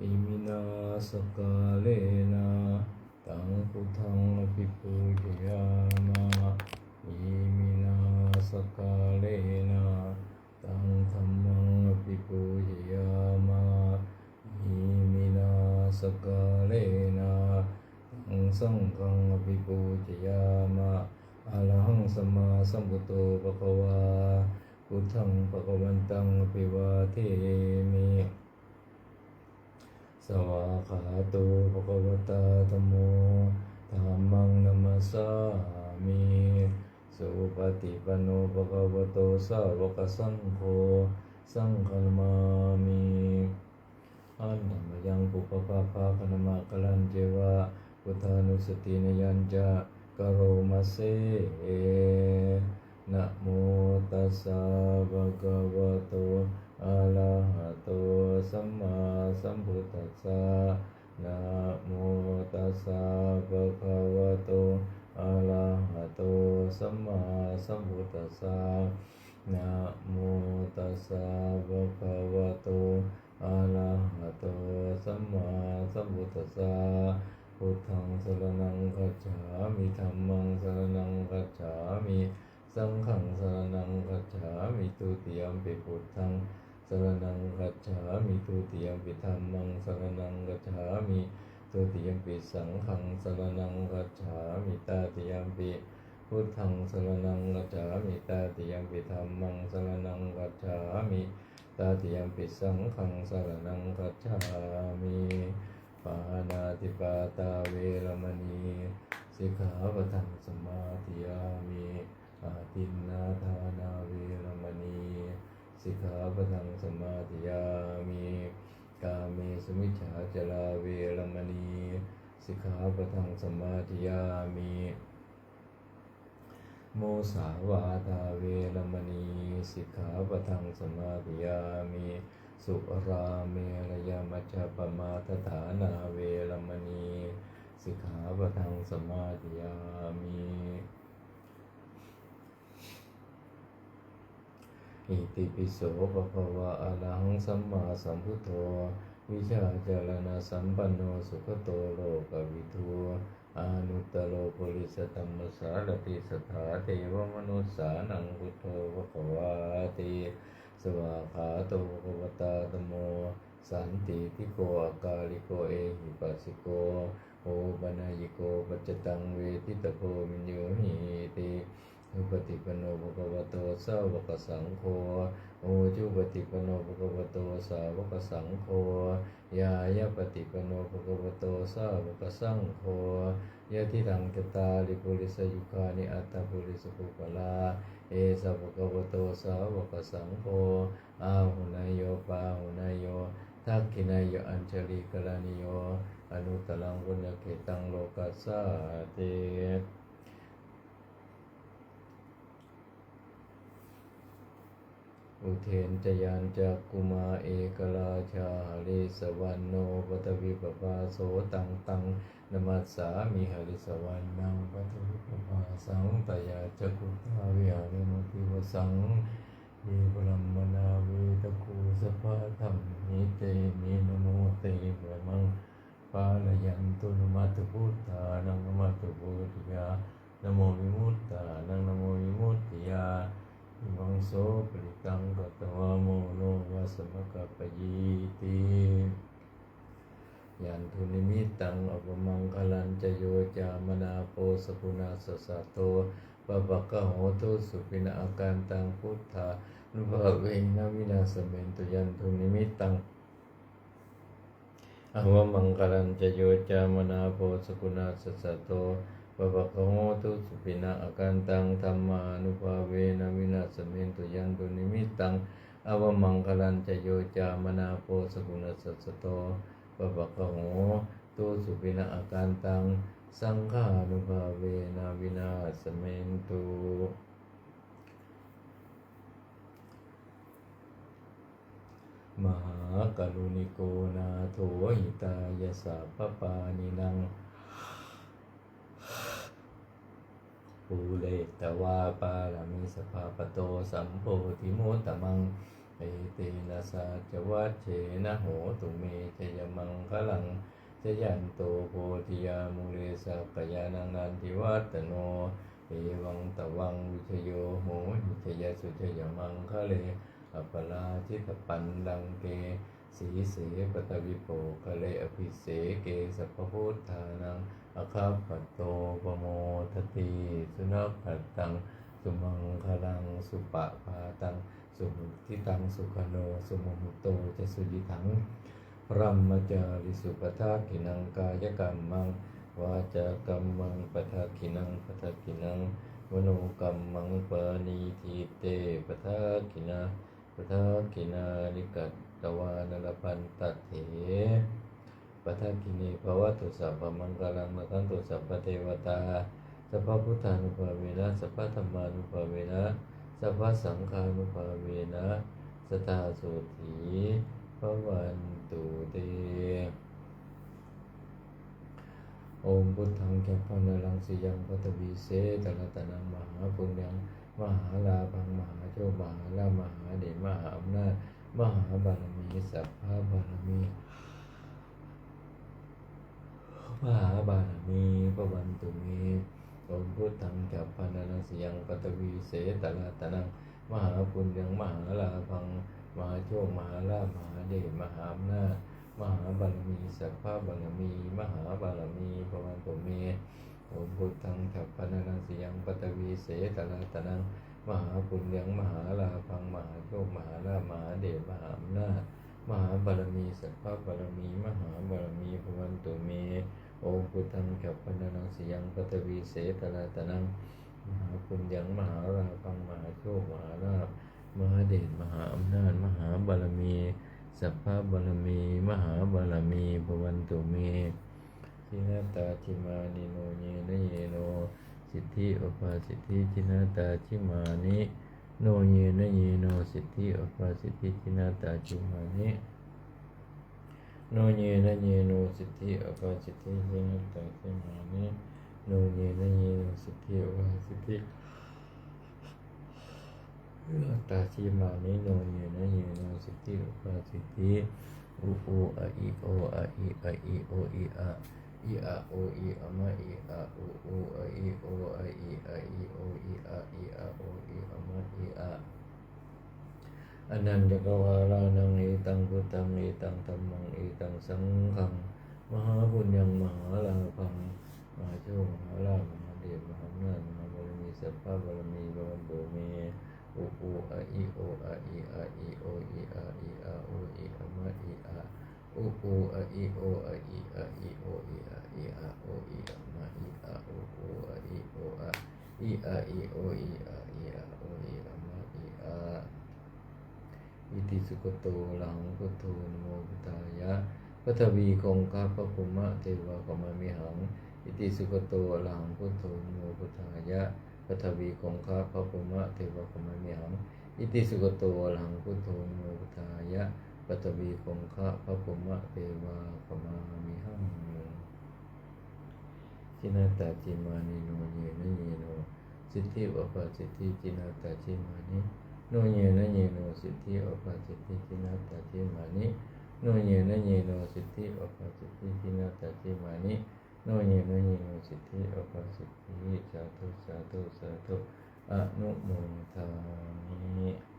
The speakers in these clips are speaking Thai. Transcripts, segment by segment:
อิมินาสกาเลนะตังพุทังอภิปูชยามะอิมินาสกาเลนะตังธัมมังอภิปูชยามะอิมินาสกาเลนะตังสังฆังอภิปูชยามะอะระหังสัมมาสัมพุทโธภะคะวาพุทธังภะคะวันตังอภิวาเทมิ สวาขาโตภะคะวตาธัมโมธัมมังนัมสสามิสุปฏิปันโนภะคะวะโตสาวกสังโฆสังฆนามามิอันนัมยังปุปปะปะคะนะมะกลันเจวะพุทธานุสตินยัญจะกโรมาเซนะโมตัสสะภะคะวะโต อะระหะโตสัมมาสัมพุทธัสสะนะโมตัสสะภะคะวะโตอะระหะโตสัมมาสัมพุทธัสสะนะโมตัสสะภะคะวะโตอะระหะโตสัมมาสัมพุทธัสสะพุทธังสรณังคัจฉามิธัมมังสรณังคัจฉามิ สังฆังสรณังคัจฉามิตุติยมปิพุทธัง สรนังกัจฉามิทุติยมปิธรรมังสรนังกัจฉามิทุติยมปิสังฆังสรนังกัจฉามิตาติยมปิพุทธังสรนังกัจฉามิตาติยมปิธรรมังสรนังกัจฉามิตาติยมปิสังฆังสรนังกัจฉามิปานาติปาตาเวรมณีสิกขาปะทังสมาธิยามิอาทิน สิกขาปทังสมาธิยามิกาเมสุมิจฉาจาราเวรมณีสิกขาปทังสมาธิยามิโมสาวาทาเวรมณีสิกขาปทังสมาธิยามิสุราเมรยามัจจปมาทฐานาเวรมณีสิกขาปทังสมาธิยามิ อิติปิโสภะวะอะระหังสัมมาสัมพุทโธวิชาจารณะสัมปันโนสุขโตโลกวิทูอนุตตโลปุริสตัมมสารติสถาเทวมนุสสานังพุทโธภะคะวาติสวาขาโตภะวตาธมโม สันติทิโกอากาลิโกเอหิปัสสิโกโอปัญญิโกปัจจตังเวทิตโพมิโยหิติ ปติปโนภะคะวะโตสาวกสังโฆโอจุปติปโนภะคะวะโตสาวกสังโฆยายะปฏิปโนภะคะวะโตสาวกสังโฆยะทิทังกตาลิปุริสยุคานิอัตตปุริสปุปลาเอสะภะคะวะโตสาวกสังโฆอาหุนายโยปาหุนายโยทักขินายโยอัญชลีกลานิโยอนุตตรังวุญญเกตังโลกัสสาเต อุเทนจยานจักกุมาเอกราชาหริสวรรณโนปตวิปปาโสตังตังนมัสสามิหริสวรรณังปตวิปปาสังตยาจักุตาวิหาริมุติวสังเยปรัมมนาเวตคูสภาธรรมนิเตมินโมเตปะมังปาลยันตุนมัตุพุทธานังนมัตตุพุทธิยานโมวิมุตตานังนโมวิมุตติยา วังโสปริตังกัตวาโมโนวาสมกปยีติยันทุนิมิตังอปมังคลันจโยจามนาโปสกุณาสสะโตปะปะกะโหตุสุปินะอาการตังพุทธานุภาเวนะวินาสเมนตุยันทุนิมิตังอวมังคลันจโยจามนาโพสกุณาสสะโต ปะปะคะโหตุสุปินะอาการตังธรรมานุภาเวนะวินาสเมนตุยันตุนิมิตตังอวมังคลันจโยจามนาโพสกุณาสสโตปะปะคะโหตุสุปินะอาการตังสังฆานุภาเวนะวินาสเมนตุมหากรุณิโกนาโถหิตายะสัพพปานินัง ปูเลตวาปาลามิสภาปโตสัมโพธิโมตตมังเอเตนะสัจวัชเชนะโหตุเมชยมังคลังชยันโตโพธิยามุเลสักยานังนันทิวัตโนเอวังตวังวิชโยโหหิชยสุชยมังคะเลอปลาชิตปันดังเก สีเสปตวิโปคะเลอภิเสเกสัพพพุทธานังอคาปโตปโมทติสุนัขขัตตัง สุมังคลังสุปะพาตัง สุมุทิตังสุขโนสุโมหุโตจะสุยิทังรัมมจาริสุปทากินังกายกรรมังวาจากรรมังปทากินังปทากินังวโนกรรมังปานีทีเตปทากินาปทากินาลิกัต ตวานลปันตเถปทากินีภวตุสัพพมังกลังมะคันตุสัพพเทวตาสัพพพุทธานุภาเวนะสัพพธรรมานุภาเวนะสัพพสังฆานุภาเวนะสตาสุถีพวันตุเตอมพุทธังแคปะนาลังสิยังพัตวีเสตระตนังมหาปุญญังมหาลาภังมหาโชคมหาลามหาเดชมหาอำนาจ มหาบารมีสัพพะบารมีมหาบารมีปวันตุเมโอมพุทธังจัปปานานังสิยังปตวีเสตละตะนังมหาปุญญังมหาลาภังมหาโชคมหาลาภมหาเดชมหาอำนาจมหาบารมีสัพพะบารมี มหาบารมีปวันตุเมโอมพุทธังจัปปานานังสิยังปตวีเสตละตะนัง มหาปุญญังมหาลาภังมหาโชคมหาลามหาเดชมหาอำนาจมหาบารมีสัพพะบารมี มหาบารมีพวันตุเมโอพุทธังจัปปนนังสิยังปตวีเสตระตนังมหาปุญญังมหาราภังมหาโชคมหาลาภมหาเดชมหาอำนาจ มหาบารมีสัพพะบารมี มหาบารมีพวันตุเมจินาตาจิมานิโนเยนเยโน สิทธิอปาสิทธิจินาตาจิมานิโนเยนเยโนสิทธิอปาสิทธิจินาตาจิมานิโนเยนะเยโนสิทธิอปาสิทธิเยนะตาเสมานิโนเยนะเยโนสิทธิอปาสิทธิอัตตาชิมานิโนเยนะเยโนสิทธิอปาสิทธิอุอูอะอีโออะอีอะอีโออีอะอีอะโออีอะมะอีอะอุอูอะอีโอ อะอีอะอีโออีอะอีอะโออีอะมะอีอะอนันตกวาลานังเอตังพุทธังเอตังธัมมังเอตังสังฆังมหาบุญยังมหาลาภังมหาโชคมหาลาภมหาเดชมหาอำนาจมหาบารมีสัพพะบารมีบวันโตเมอุอูอะอีโออะอีอะอีโออีอะอีอะโออีอะมะอีอะ อุอูอะอีโออะอีอะอีโออีอะอีอะโออีอะมะอีอะอุอูอะอีโออะอีอะอีโออีอะอีอะโออีอะมะอีอะอิติสุขโตหลังพุทโธนโมพุทธายะพัทวีคงคาปภุมะเทวะกมามิหัง อิติสุขโตหลังพุทโธนโมพุทธายะพัทวีคงคาปภุมะเทวะกมามิหัง อิติสุขโตหลังพุทโธนโมพุทธายะ พัทวีคงคาปภุมะเทวะกมามิหังจินาตาจิมานิโนเยนะเยโนสิทธิวปาสิทธิจินาตาจิมานิโนเยนะเยโนสิทธิอปาสิทธิจินาตาจิมานิโนเยนะเยโนสิทธิอปาสิทธิจินาตาจิมานิโนเยนะเยโนสิทธิอปาสิทธิสาธุสาธุสาธุอนุโมทามิ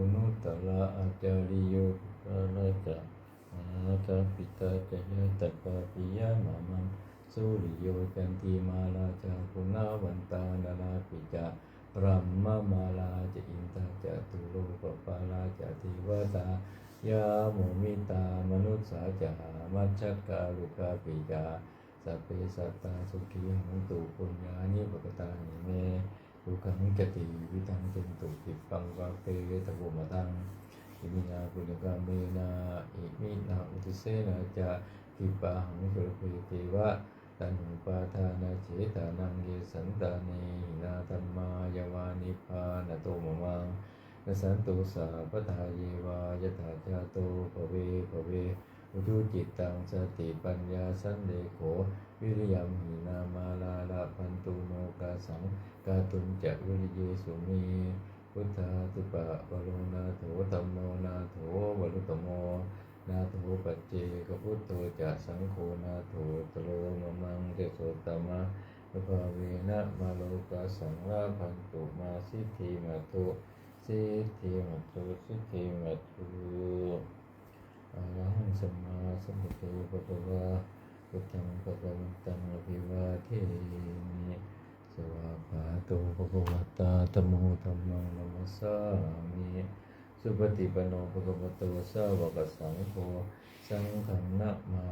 คุณุตตระอาจาริโยกาลจะอาตาปิตาจยะตัปปะปิยะมามังสุริโยจันติมาลาจาคุณาวันตานาลาปิจาพรัมมมาลาจะอินทาจะตุโลปปาลาจะทิวตายาโมมิตามนุสสาจามัชกกาลุกาปิยาสัพเพสัตตาสุขีหังตุปุญญานิปกตานิเม ทุกขังจติวิทังเจนตุปิปังวาเปตะโวมะตังอิมินาปุญญกาเมนาอิมินาอุติเสนาจะกิปะหังสุรเพเทวะตันหุปาทานาเจตานังเยสันตานีนาธรรมายาวานิพานโตมะมังนสันตุสาปทาเยวายถาจาโตภเวภเวอุทุจิตตังสติปัญญาสันเลโข วิริยมหินามาลาลาพันตุโนกาสังกาตุนจะวิริเยสุมีพุทธาติปะวโรนาโถตัมโมนาโถวรุตโม นาโถปัจเจกพุทโธจะสังโฆนาโถตโลมมังเตโสตมะปภาเวนะมาโลกาสังลาพันตุมาสิทธิมาตุสิทธิมาตุสิทธิมาตุอะระหังสัมมาสัมพุทโธปะปะวะ พุทธังปะคะวันตังอภิวาเทมิสวากขาโตภะคะวะตาตมโมธรรมังนมัสสามิสุปฏิปโนภะคะวะโตสาวกสังโฆสังฆนะมา